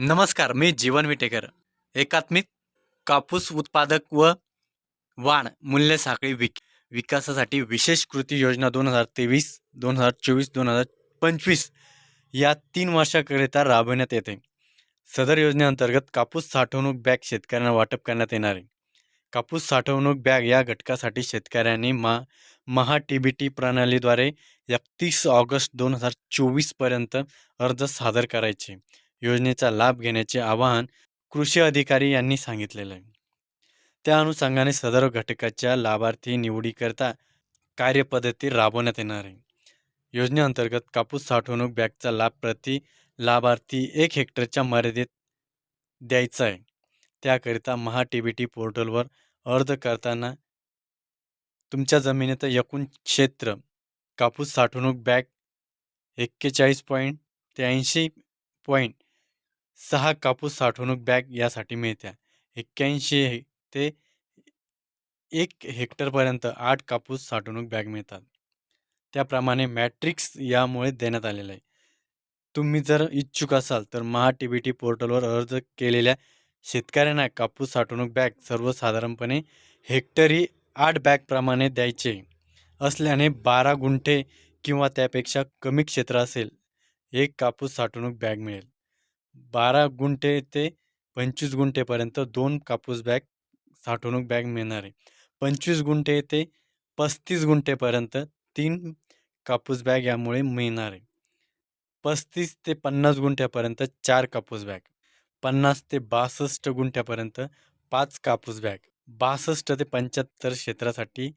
नमस्कार मी जीवन विटेकर. एकात्मिक कापूस उत्पादक व वाण मूल्य साखळी विक विकासासाठी विशेष कृती योजना दोन हजार तेवीस दोन हजार चोवीस दोन हजार पंचवीस या तीन वर्षाकरिता राबविण्यात येते. सदर योजनेअंतर्गत कापूस साठवणूक बॅग शेतकऱ्यांना वाटप करण्यात येणार आहे. कापूस साठवणूक बॅग या घटकासाठी शेतकऱ्यांनी मा महा टी बी टी प्रणालीद्वारे एकतीस ऑगस्ट दोन हजार चोवीसपर्यंत अर्ज सादर करायचे. योजनेचा लाभ घेण्याचे आवाहन कृषी अधिकारी यांनी सांगितलेलं आहे. त्या अनुषंगाने सदर घटकाच्या लाभार्थी निवडीकरता कार्यपद्धती राबवण्यात येणार आहे. योजनेअंतर्गत कापूस साठवणूक बॅगचा लाभ प्रति लाभार्थी एक हेक्टरच्या मर्यादेत द्यायचा आहे. त्याकरिता महा टी बी टी पोर्टलवर अर्ज करताना तुमच्या जमिनीत एकूण क्षेत्र कापूस साठवणूक बॅग एक्केचाळीस पॉईंट त्र्याऐंशी पॉईंट सहा कापूस साठवणूक बॅग यासाठी मिळत्या एक्क्याऐंशी हे- ते एक हेक्टरपर्यंत आठ कापूस साठवणूक बॅग मिळतात. त्याप्रमाणे मॅट्रिक्स यामुळे देण्यात आलेलं आहे. तुम्ही जर इच्छुक असाल तर महा टी बी टी पोर्टलवर अर्ज केलेल्या शेतकऱ्यांना कापूस साठवणूक बॅग सर्वसाधारणपणे हेक्टरी आठ बॅगप्रमाणे द्यायचे असल्याने बारा गुंठे किंवा त्यापेक्षा कमी क्षेत्र असेल एक कापूस साठवणूक बॅग मिळेल. बारा गुंठे ते पंचवीस गुंठेपर्यंत दोन कापूस बॅग साठवणूक बॅग मिळणार आहे. पंचवीस गुंठे ते पस्तीस गुंठेपर्यंत तीन कापूस बॅग यामुळे मिळणार आहे. पस्तीस ते पन्नास गुंठ्यापर्यंत चार कापूस बॅग पन्नास ते बासष्ट गुंठ्यापर्यंत पाच कापूस बॅग बासष्ट ते पंच्याहत्तर क्षेत्रासाठी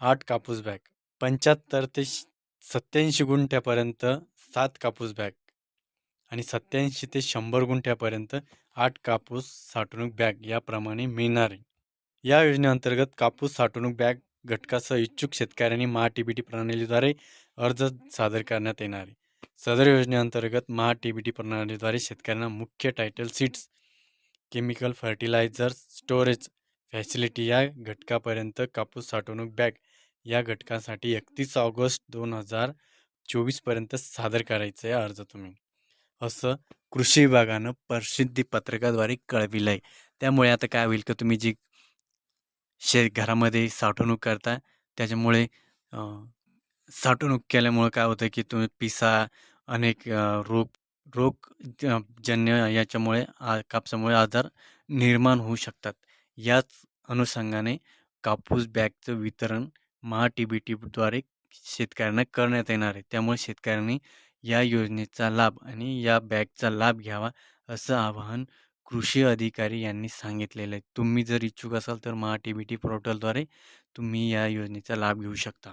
आठ कापूस बॅग पंच्याहत्तर ते सत्याऐंशी गुंठ्यापर्यंत सात कापूस बॅग आणि सत्याऐंशी ते शंभर गुंठ्यापर्यंत आठ कापूस साठवणूक बॅग याप्रमाणे मिळणार. आहे या योजनेअंतर्गत कापूस साठवणूक बॅग घटकासह इच्छुक शेतकऱ्यांनी महा टी बी टी प्रणालीद्वारे अर्ज सादर करण्यात येणार आहे. सदर योजनेअंतर्गत महा टी बी टी प्रणालीद्वारे शेतकऱ्यांना मुख्य title seeds chemical fertiliser storage facility या घटकापर्यंत कापूस साठवणूक बॅग या घटकासाठी एकतीस ऑगस्ट दोन हजार चोवीसपर्यंत सादर करायचं आहे अर्ज तुम्ही. असं कृषी विभागानं प्रसिद्धी पत्रकाद्वारे कळविलं आहे त्यामुळे आता काय होईल का तुम्ही जी शे घरामध्ये साठवणूक करता त्याच्यामुळे साठवणूक केल्यामुळं काय होतं की तुम्ही पिसा अनेक रोग रोग जन्य याच्यामुळे आ कापसामुळे आजार निर्माण होऊ शकतात. याच अनुषंगाने कापूस बॅगचं वितरण महा टी बी टीद्वारे शेतकऱ्यांना करण्यात येणार आहे. त्यामुळे शेतकऱ्यांनी या योजनेचा लाभ आणि या बॅगचा लाभ घ्यावा असं आवाहन कृषी अधिकारी यांनी सांगितलेलं आहे. तुम्ही जर इच्छुक असाल तर महा टी बी टी पोर्टलद्वारे तुम्ही या योजनेचा लाभ घेऊ शकता.